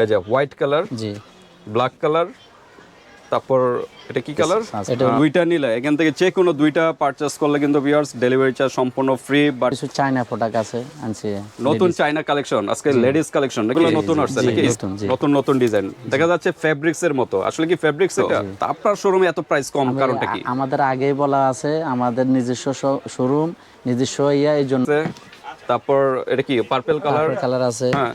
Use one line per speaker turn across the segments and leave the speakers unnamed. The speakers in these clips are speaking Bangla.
এই যে হোয়াইট কালার
জি।
ব্ল্যাক কালার তারপর এটা কি কালার? দুইটা নিলে এখান থেকে যে কোনো দুইটা পারচেস করলে কিন্তু ভিউয়ার্স ডেলিভারি চার্জ সম্পূর্ণ ফ্রি বাট
কিছু চায়না প্রোডাক্ট আছে আনছি।
নতুন চাইনা কালেকশন আজকে লেডিস কালেকশন এগুলো নতুন আসছে নাকি?
নতুন,
নতুন ডিজাইন দেখা যাচ্ছে ফেব্রিক্স এর মতো। আসলে কি ফেব্রিক্স এটা? তা আপনার শোরুমে এত প্রাইস কম কারণটা কি?
আমাদের আগেই বলা আছে আমাদের নিজস্ব শোরুম নিজস্ব ইয়া এই জন্য।
তারপর এটা কি পার্পল কালার
কালার আছে।
হ্যাঁ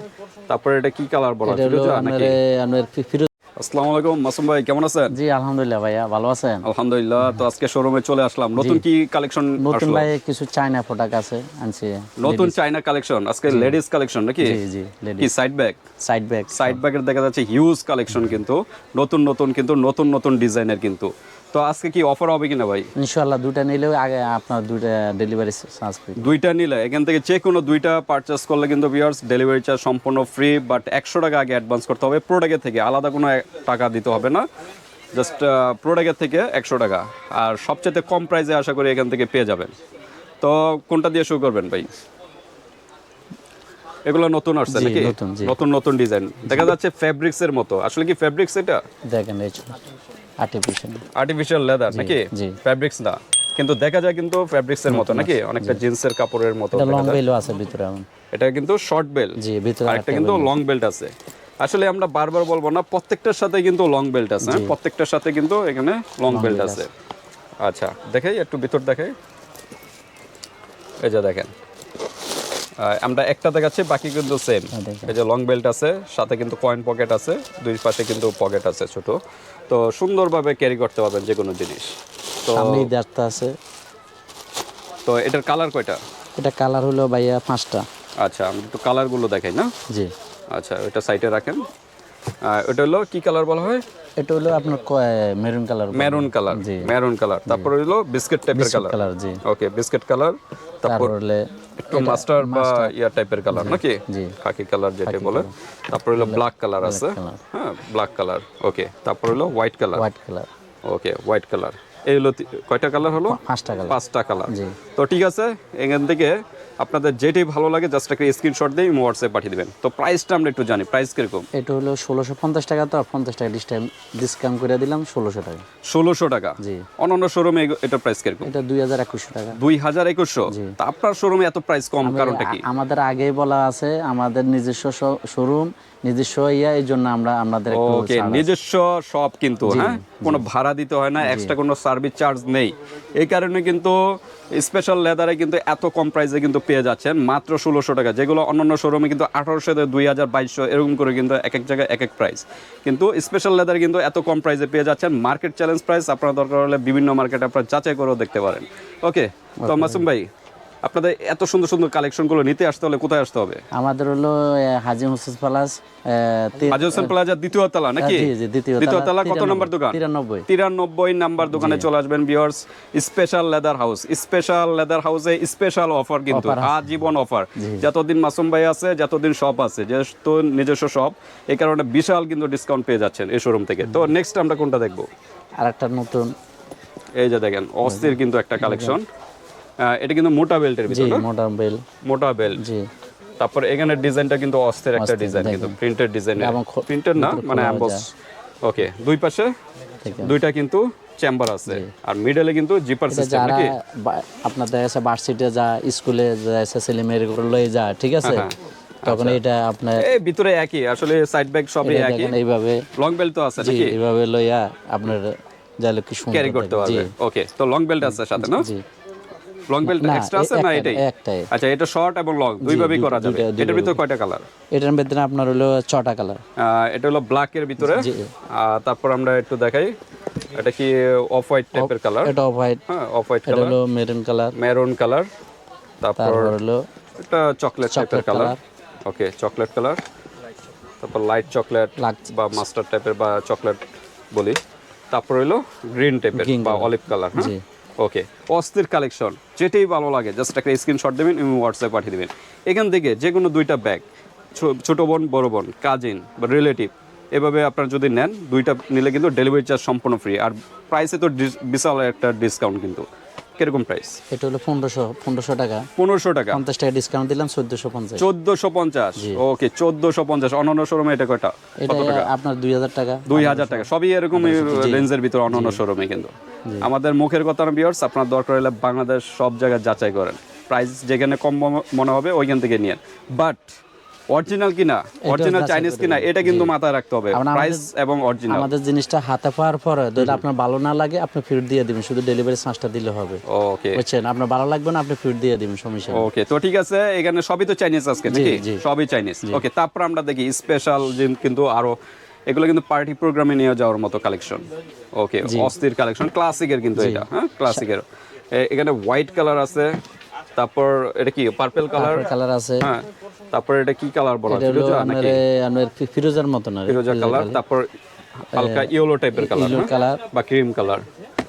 তারপর এটা কি কালার বলা ফিরোজা নাকি?
আপনার ফিরোজ
আসসালামু আলাইকুম মাসুম ভাই কেমন আছেন?
জি আলহামদুলিল্লাহ ভাইয়া ভালো আছেন?
আলহামদুলিল্লাহ তো আজকে শোরুমে চলে আসলাম। নতুন কি কালেকশন
নতুন ভাই কিছু চায়না প্রোডাক্ট আছে আনছি।
নতুন চাইনা কালেকশন আজকে লেডিস কালেকশন নাকি?
জি জি
কি side bag
side bag
side ব্যাগের দেখা যাচ্ছে হিউজ কালেকশন কিন্তু। নতুন নতুন কিন্তু নতুন নতুন ডিজাইনের কিন্তু। তো আজকে কি অফার হবে কিনা ভাই?
ইনশাআল্লাহ দুইটা নিলেও আগে আপনার দুইটা ডেলিভারি চার্জ ফ্রি
দুইটা নিলে এখান থেকে যে কোনো দুইটা পারচেস করলে কিন্তু ভিউয়ার্স ডেলিভারি চার্জ সম্পূর্ণ ফ্রি বাট একশো টাকা আগে অ্যাডভান্স করতে হবে। প্রোডাক্টের থেকে আলাদা কোনো টাকা দিতে হবে না। জাস্ট প্রোডাক্টের থেকে একশো টাকা। আর সবচেয়ে কম প্রাইসে আশা করি এখান থেকে পেয়ে যাবেন। তো কোনটা দিয়ে শুরু করবেন ভাই? এগুলো নতুন আসছে নাকি?
নতুন,
নতুন ডিজাইন। দেখা যাচ্ছে এর মতো। আসলে কি ফেব্রিক্স এটা?
দেখেন এই আর্টিফিশিয়াল
আর্টিফিশিয়াল লেদার নাকি? না। কিন্তু দেখা যায় কিন্তু এর মতো নাকি? অনেকটা জিন্সের কাপড়ের মতো
এটা লং। বেলও আছে ভিতরে
এটা কিন্তু শর্ট বেল্ট
জি ভিতরে
আরেকটা কিন্তু লং বেল্ট আছে। আসলে আমরা বারবার বলব না প্রত্যেকটার সাথে কিন্তু লং বেল্ট আছে হ্যাঁ? প্রত্যেকটার সাথে কিন্তু এখানে লং বেল্ট আছে। আচ্ছা দেখাই একটু ভিতর দেখাই। এই যে দেখেন। আমরা একটা দেখাচ্ছি বাকি কিন্তু সেম
হ্যাঁ,
এই যে লং বেল্ট আছে সাথে কিন্তু কয়েন পকেট আছে দুই পাশে কিন্তু পকেট আছে ছোট। তো সুন্দরভাবে ক্যারি করতে পারবেন যে কোনো জিনিস। তো
সামনেই দেখতে আছে।
তো এটার কালার কয়টা?
এটা কালার হলো ভাইয়া পাঁচটা।
আচ্ছা আমি একটু কালারগুলো দেখাই না?
জি।
আচ্ছা ওটা সাইডে রাখেন। ওটা হলো কি কালার বলা হয়?
এটা হলো আপনার মেরুন কালার
মেরুন কালার
জি।
মেরুন কালার তারপর হলো বিস্কিট টাইপের কালার
কালার জি।
ওকে বিস্কিট কালার তারপর
হলো
একটু মাস্টার বা ইয়া টাইপের কালার নাকি?
জি।
খাকি কালার যেটা বলে। তারপর হলো ব্ল্যাক কালার আছে। হ্যাঁ ব্ল্যাক কালার ওকে তারপর হলো white colour
white colour
okay white colour এই হলো কয়টা কালার হলো?
পাঁচটা কালার।
পাঁচটা কালার। তো ঠিক আছে এখান থেকে আপনাদের যেটাই ভালো লাগে জাস্ট একটা স্ক্রিনশট দিয়ে হোয়াটসঅ্যাপ পাঠিয়ে দিবেন। তো প্রাইসটা আমরা একটু জানি প্রাইস কীরকম?
এটা হলো ষোলোশো পঞ্চাশ টাকা তো পঞ্চাশ টাকা ডিসকাউন্ট ডিসকাউন্ট করে দিলাম ষোলোশো টাকা।
ষোলোশো টাকা?
জি।
অন্যান্য শোরুমে এটা প্রাইস কীরকম?
এটা দুই হাজার একুশশো টাকা।
দুই হাজার একুশশো? তা আপনার শোরুমে এত প্রাইস কম কারণটা কি?
আমাদের আগেই বলা আছে আমাদের নিজস্ব শোরুম নিজস্ব ইয়া এই জন্য আমরা আমাদের
ওকে নিজস্ব শপ কিন্তু হ্যাঁ? কোনো ভাড়া দিতে হয় না এক্সট্রা কোনো সার্ভিস চার্জ নেই। এই কারণে কিন্তু স্পেশাল লেদারে কিন্তু এত কম প্রাইসে কিন্তু পেয়ে যাচ্ছেন মাত্র ষোলোশো টাকা। যেগুলো অন্যান্য শোরুমে কিন্তু আঠারোশো দুই হাজার বাইশশো এরকম করে কিন্তু এক এক জায়গায় এক এক প্রাইস কিন্তু স্পেশাল লেদার কিন্তু এত কম প্রাইসে পেয়ে যাচ্ছেন মার্কেট চ্যালেঞ্জ প্রাইস আপনার দরকার হলে বিভিন্ন মার্কেটে আপনারা যাচাই করেও দেখতে পারেন। ওকে তো মাসুম ভাই আপনাদের এত সুন্দর সুন্দর কালেকশনগুলো নিতে আসতে হলে কোথায় আসতে হবে?
আমাদের হলো হাজি হোসেন প্লাস
হাজি হোসেন প্লাজা দ্বিতীয় তলা নাকি?
দ্বিতীয় তলা
কত নম্বর দোকান?
তিরানব্বই।
তিরানব্বই নাম্বার দোকানে চলে আসবেন bears special leather house special leather হাউসে স্পেশাল অফার কিন্তু আজীবন অফার যতদিন মাসুম ভাই আছে যতদিন শপ আছে যেহেতু নিজস্ব শপ এই কারণে বিশাল কিন্তু ডিসকাউন্ট পেয়ে যাচ্ছেন এই শোরুম থেকে। তো নেক্সট আমরা কোনটা দেখব?
আর একটা নতুন।
এই যে দেখেন অস্থির কিন্তু একটা কালেকশন এটা কিন্তু মোটা বেল্টের ভিতরে।
মডার্ন বেল
মোটা বেল্ট।
জি।
তারপর এখানে ডিজাইনটা কিন্তু অস্থির একটা ডিজাইন কিন্তু প্রিন্টেড ডিজাইন। প্রিন্টেড না? মানে অ্যাম্বস ওকে দুই পাশে দুইটা কিন্তু চেম্বার আছে। আর মিডলে কিন্তু জিপার সিস্টেম নাকি?
আপনার দেখা ভার্সিটিতে যা স্কুলে যাচ্ছে ছেলে মেয়ের লয়ে যায় ঠিক আছে?
হ্যাঁ,
তখন এটা আপনার
এই ভিতরে একই আসলে সাইড ব্যাগ সবই একই।
এইভাবে।
লং বেল্ট তো আছে নাকি?
এইভাবে লইয়া আপনার যাইলে কি সুন্দর
ক্যারি করতে। পারবে ওকে তো লং বেল্ট আছে সাথে না?
জি।
লং বেল্ট এক্সট্রা আছে না এটাই?
একটাই।
আচ্ছা এটা শর্ট এবং লং দুইভাবেই করা যাবে। এটার ভিতরে কয়টা কালার
এটার ভিতরে আপনার হলো ছটা কালার
এটা হলো ব্ল্যাক এর ভিতরে। তারপর আমরা একটু দেখাই। এটা কি অফ হোয়াইট টাইপের কালার
এটা অফ হোয়াইট
হ্যাঁ অফ হোয়াইট
এটা
কালার
হলো মেরুন কালার
মেরুন কালার তারপর
হলো
এটা চকলেট টাইপের কালার। ওকে চকলেট কালার তারপর লাইট চকলেট বা মাস্টার্ড টাইপের বা চকলেট বলি। তারপর হলো গ্রিন টাইপের বা অলিভ কালার হ্যাঁ?
জি।
ওকে অস্থির কালেকশন যেটাই ভালো লাগে জাস্ট একটা স্ক্রিনশট দেবেন এবং হোয়াটসঅ্যাপ পাঠিয়ে দেবেন। এখান থেকে যে কোনো দুইটা ব্যাগ ছোটো বোন, বড় বোন কাজিন বা রিলেটিভ এভাবে আপনারা যদি নেন, দুইটা নিলে কিন্তু ডেলিভারি চার্জ সম্পূর্ণ ফ্রি আর প্রাইসে তো বিশাল একটা ডিসকাউন্ট কিন্তু। কীরকম প্রাইস
এটা হলো পনেরোশো পনেরোশো টাকা।
পনেরোশো টাকা।
পঞ্চাশ টাকা ডিসকাউন্ট দিলাম চোদ্দোশো পঞ্চাশ।
চোদ্দোশো পঞ্চাশ? ওকে চোদ্দোশো পঞ্চাশ। অন্যান্য শোরুমে এটা কয়টা?
এটা আপনার দুই হাজার টাকা।
দুই হাজার টাকা। সবই এরকম রেঞ্জের ভিতরে অন্যান্য শোরুমে কিন্তু। আমাদের মুখের কথা বিয়ার্স আপনার দরকার হলে বাংলাদেশ সব জায়গায় যাচাই করেন। প্রাইস যেখানে কম মনে- মনে হবে ওইখান থেকে নিয়েন। বাট অরিজিনাল কিনা? অরিজিনাল চাইনিজ কিনা? এটা কিন্তু মাথায় রাখতে হবে। প্রাইস এবং অরিজিনাল
আমাদের জিনিসটা হাতে পাওয়ার পরে যদি আপনার ভালো না লাগে আপনি ফেরত দিয়ে দিবেন। শুধু ডেলিভারি চার্জটা দিলে হবে।
ওকে
বুঝছেন? আপনার ভালো লাগবে না আপনি ফেরত দিয়ে দিবেন সমস্যা
ওকে তো ঠিক আছে এখানে সবই তো চাইনিজ আজকে নাকি? সবই চাইনিজ ওকে তারপর আমরা দেখি স্পেশাল কিন্তু আরও এগুলো কিন্তু পার্টি প্রোগ্রামে নিয়ে যাওয়ার মতো কালেকশন ওকে অস্থির কালেকশন ক্লাসিকের কিন্তু এটা হ্যাঁ? ক্লাসিকের এখানে হোয়াইট কালার আছে। তারপর এটা কি পার্পল কালার
কালার আছে।
হ্যাঁ তারপর এটা কি কালার বলা ফিরোজা নাকি?
আপনার ফিরোজার মতো না
ফিরোজা কালার তারপর হালকা ইয়েলো টাইপের কালার
কালার
বা ক্রিম কালার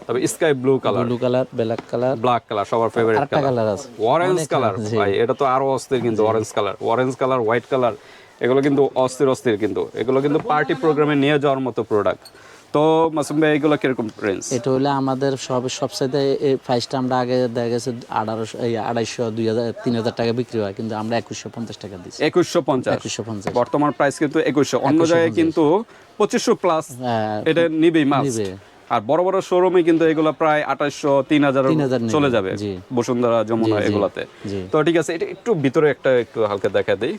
তারপর sky blue colour
blue colour black colour
black colour সবার ফেভারিট কালার
কালার আছে।
অরেঞ্জ কালার ভাই এটা তো আরও অস্থির কিন্তু orange colour orange colour white colour এগুলো কিন্তু অস্থির অস্থির কিন্তু। এগুলো কিন্তু পার্টি প্রোগ্রামে নিয়ে যাওয়ার মতো প্রোডাক্ট তো মাসুম ভাই এগুলো কীরকম রেঞ্জ
এটা হলো আমাদের সব সবসাথে এই প্রাইসটা আমরা আগে দেখা গেছে আঠারোশো এই আড়াইশো দুই হাজার তিন হাজার টাকা বিক্রি হয় কিন্তু আমরা একুশশো পঞ্চাশ টাকা দিচ্ছি।
একুশশো পঞ্চাশ?
একুশশো পঞ্চাশ।
বর্তমান প্রাইস কিন্তু একুশশো। অন্য জায়গায় কিন্তু পঁচিশশো প্লাস
হ্যাঁ,
এটা নিবেই মাস। আর বড় বড় শোরুমে কিন্তু এগুলো প্রায় আঠাশশো তিন হাজার চলে যাবে। বসুন্ধরা যমুনা এগুলাতে। তো ঠিক আছে এটা একটু ভিতরে একটা একটু হালকা দেখা দেই।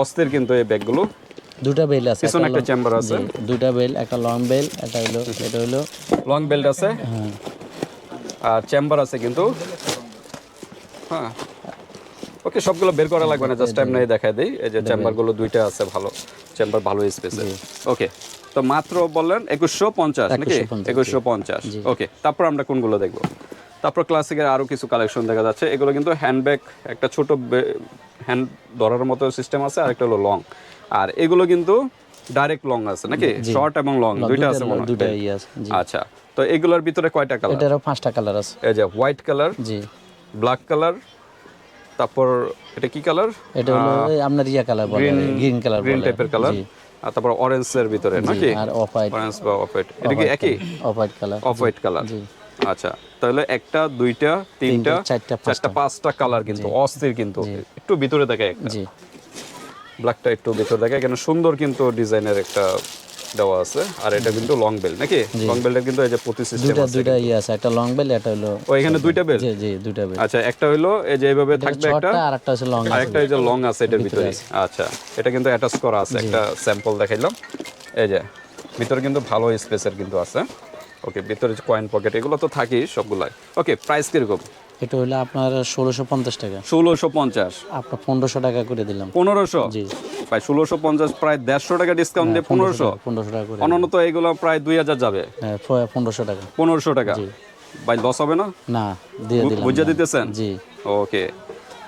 অস্থির কিন্তু এই ব্যাগগুলো
দুটা বেল আছে
পিছনে একটা চেম্বার আছে।
দুটা বেল একটা লং বেল এটা হলো এটা হলো
লং বেল্ট আছে?
হ্যাঁ,
আর চেম্বার আছে কিন্তু। হ্যাঁ। ওকে সবগুলো বের করা লাগবে না জাস্ট টাইম নাই দেখায় দেই। এই যে চেম্বারগুলো দুইটা আছে ভালো। চেম্বার ভালো স্পেস ওকে তো মাত্র বললেন একুশশো পঞ্চাশ নাকি?
2150,
একুশশো পঞ্চাশ। ওকে তারপর আমরা কোনগুলো দেখব? তারপর ক্লাসিকের আরও কিছু কালেকশন দেখা যাচ্ছে। এগুলো কিন্তু হ্যান্ডব্যাগ একটা ছোট হ্যান্ড ধরার মতো সিস্টেম আছে আর একটা হলো লং আর এগুলো কিন্তু ডাইরেক্ট লং আছে নাকি? শর্ট এবং লং দুইটা আছে মনে হয়।
ইয়ে আছে জি।
আচ্ছা তো এগুলোর ভিতরে কয়টা কালার
এটারও পাঁচটা কালার আছে।
এই যে হোয়াইট কালার
জি।
ব্ল্যাক কালার তারপর এটা কি কালার
এটা হলো আপনার ইয়া কালার বলে গ্রিন কালার
গ্রিন টাইপের কালার আর তারপর অরেঞ্জ এর ভিতরে নাকি?
আর অফ হোয়াইট
অরেঞ্জ বা অফ হোয়াইট এটা কি একই?
Off white colour
off white colour জি। আচ্ছা তাহলে একটা দুইটা তিনটা
চারটা,
পাঁচটা। কালার কিন্তু অস্থির কিন্তু একটু ভিতরে দেখায় একটা।
জি।
ব্ল্যাকটা একটু ভিতরে দেখায় এখানে সুন্দর কিন্তু ডিজাইনের একটা দেওয়া আছে। আর এটা কিন্তু লং বেল নাকি? লং বেল্টের কিন্তু এই যে প্রতি সিস্টেম আছে
দুটা ইয়ে আছে একটা লং বেল এটা হলো
ও এখানে দুইটা বেল
জি জি দুটা বেল
আচ্ছা একটা হইল এই যে এইভাবে থাকবে একটা
আর একটা হচ্ছে লং
আরেকটা এই যে লং আছে এটার ভিতরে আচ্ছা এটা কিন্তু অ্যাটাচ করা আছে একটা স্যাম্পল দেখাইলাম। এই যে ভিতরে কিন্তু ভালো স্পেসের কিন্তু আছে। ওকে ভিতরে কয়েন পকেট এগুলো তো থাকেই সবগুলাই। ওকে প্রাইস কীরকম?
এটা হলো আপনার ষোলোশো পঞ্চাশ টাকা।
ষোলোশো পঞ্চাশ।
আপনার পনেরোশো টাকা করে দিলাম।
পনেরোশো?
জি।
প্রায় ষোলোশো পঞ্চাশ প্রায় দেড়শো টাকা ডিসকাউন্ট দিয়ে পনেরোশো?
পনেরোশো টাকা করে
অন্যান্য তো এগুলো প্রায় দুই হাজার যাবে?
হ্যাঁ পনেরোশো টাকা।
পনেরোশো টাকা? ভাই লস হবে না?
না দিয়ে দিলাম।
বুঝে দিতেছেন?
জি।
ওকে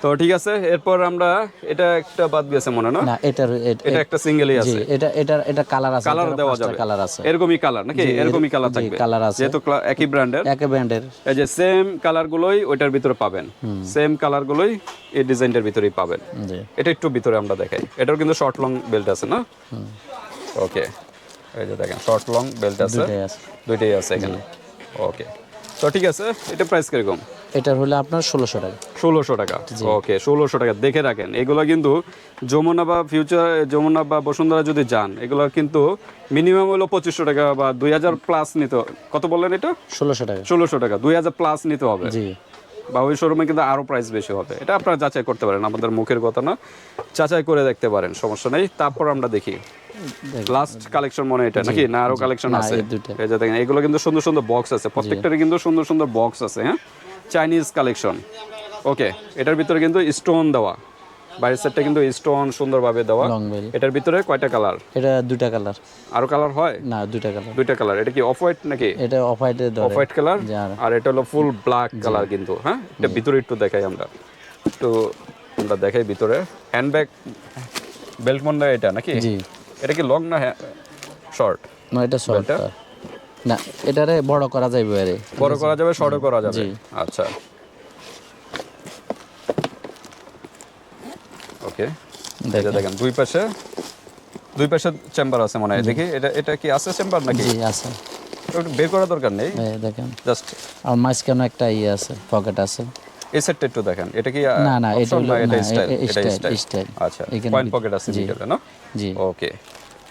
তো ঠিক আছে এরপর আমরা এটা একটা বাদ গেছে মনে না?
না এটার এটা
একটা সিঙ্গেলই আছে।
এটা এটা এটা কালার আছে
কালার দেওয়া যাবে।
কালার আছে।
এরকমই কালার নাকি? এরকমই কালার থাকবে।
কালার আছে।
যেহেতু একই ব্র্যান্ডের
একে ব্র্যান্ডের
এই যে সেম কালার গুলোই ওইটার ভিতরে পাবেন। সেম কালার গুলোই এই ডিজাইনটার ভিতরেই পাবেন। এটা একটু ভিতরে আমরা দেখাই। এটার কিন্তু শর্ট লং বেল্ট আছে না? ওকে এই যে দেখেন শর্ট লং বেল্ট আছে। দুইটাই আছে। এখানে। ওকে তো ঠিক আছে এটা প্রাইস কীরকম?
এটার হলো আপনার ষোলোশো টাকা।
ষোলোশো টাকা? ওকে ষোলোশো টাকা। দেখে রাখেন এগুলো কিন্তু যমুনা বা ফিউচার যমুনা বা বসুন্ধরা যদি যান এগুলো কিন্তু মিনিমাম হলো পঁচিশশো টাকা বা দুই হাজার প্লাস নিতে কত বললেন এটা?
ষোলোশো টাকা।
ষোলোশো টাকা দুই হাজার প্লাস নিতে হবে।
জি।
বা ওই শোরুমে কিন্তু আরও প্রাইস বেশি হবে। এটা আপনারা যাচাই করতে পারেন আমাদের মুখের কথা না। যাচাই করে দেখতে পারেন সমস্যা নেই। তারপর আমরা দেখি। লাস্ট কালেকশন মনে এটা নাকি? না আরও কালেকশন আছে?
এই
এই যে দেখেন এগুলো কিন্তু সুন্দর সুন্দর বক্স আছে। প্রত্যেকটারই কিন্তু সুন্দর সুন্দর বক্স আছে হ্যাঁ? চাইনিজ কালেকশন ওকে এটার ভিতরে কিন্তু স্টোন দেওয়া। বাইরের সাইডটা কিন্তু স্টোন সুন্দরভাবে দেওয়া। এটার ভিতরে কয়টা কালার
এটা দুটা কালার
আরও কালার হয়?
না দুটা কালার
দুইটা কালার এটা কি অফ হোয়াইট নাকি?
এটা অফ হোয়াইটের
অফ হোয়াইট কালার
আর-
এটা হলো ফুল ব্ল্যাক কালার কিন্তু হ্যাঁ? এটা ভিতরে একটু দেখাই আমরা। একটু আমরা দেখাই ভিতরে। হ্যান্ডব্যাগ বেল্ট মনে হয় এটা নাকি?
জি।
এটা কি লং না শর্ট
না এটা শর্ট না এটারে বড় করা যাইবে আরে।
বড় করা যাবে শর্টও করা যাবে। আচ্ছা। ওকে। দেখেন। দুই পাশে দুই পাশে চেম্বার আছে মনে হয়। দেখি এটা এটা কি আছে চেম্বার নাকি?
জি আছে।
একটু বের করার দরকার নেই।
দেখেন।
জাস্ট
আর মাঝখানে একটা ইয়ে আছে পকেট আছে।
এই সেটটা একটু দেখেন। এটা কি
না, না, এটা
স্টাইল এটা স্টাইল আচ্ছা পয়েন্ট পকেট আছে
জি।
ভিতরে না?
জি।
ওকে।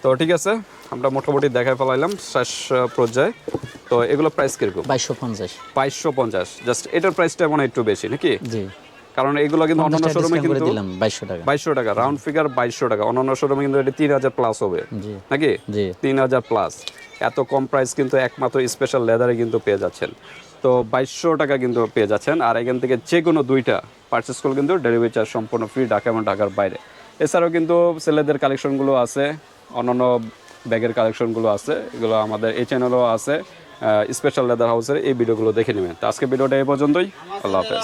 তো ঠিক আছে আমরা মোটামুটি দেখাই ফেলাইলাম শেষ পর্যায়ে। তো এগুলো প্রাইস কীরকম?
বাইশশো পঞ্চাশ।
বাইশশো পঞ্চাশ। জাস্ট এটার প্রাইসটা মনে একটু বেশি নাকি?
জি।
কারণ এগুলো কিন্তু অন্যান্য শোরুমে কিন্তু
বাইশশো টাকা।
বাইশশো টাকা রাউন্ড ফিগার বাইশশো টাকা। অন্যান্য শোরুমে কিন্তু এটা তিন হাজার প্লাস হবে
জি।
নাকি?
জি।
তিন হাজার প্লাস এত কম প্রাইস কিন্তু একমাত্র স্পেশাল লেদারে কিন্তু পেয়ে যাচ্ছেন। তো বাইশশো টাকা কিন্তু পেয়ে যাচ্ছেন। আর এখান থেকে যে কোনো দুইটা পার্চেস করলে কিন্তু ডেলিভারি চার্জ সম্পূর্ণ ফ্রি ঢাকা এবং ঢাকার বাইরে। এছাড়াও কিন্তু ছেলেদের কালেকশনগুলো আছে। অন্যান্য ব্যাগের কালেকশনগুলো আছে, এগুলো আমাদের এই চ্যানেলও আছে স্পেশাল লেদার হাউসের এই ভিডিওগুলো দেখে নেবেন। তো আজকে ভিডিওটা এই পর্যন্তই। আল্লাহ হাফেজ।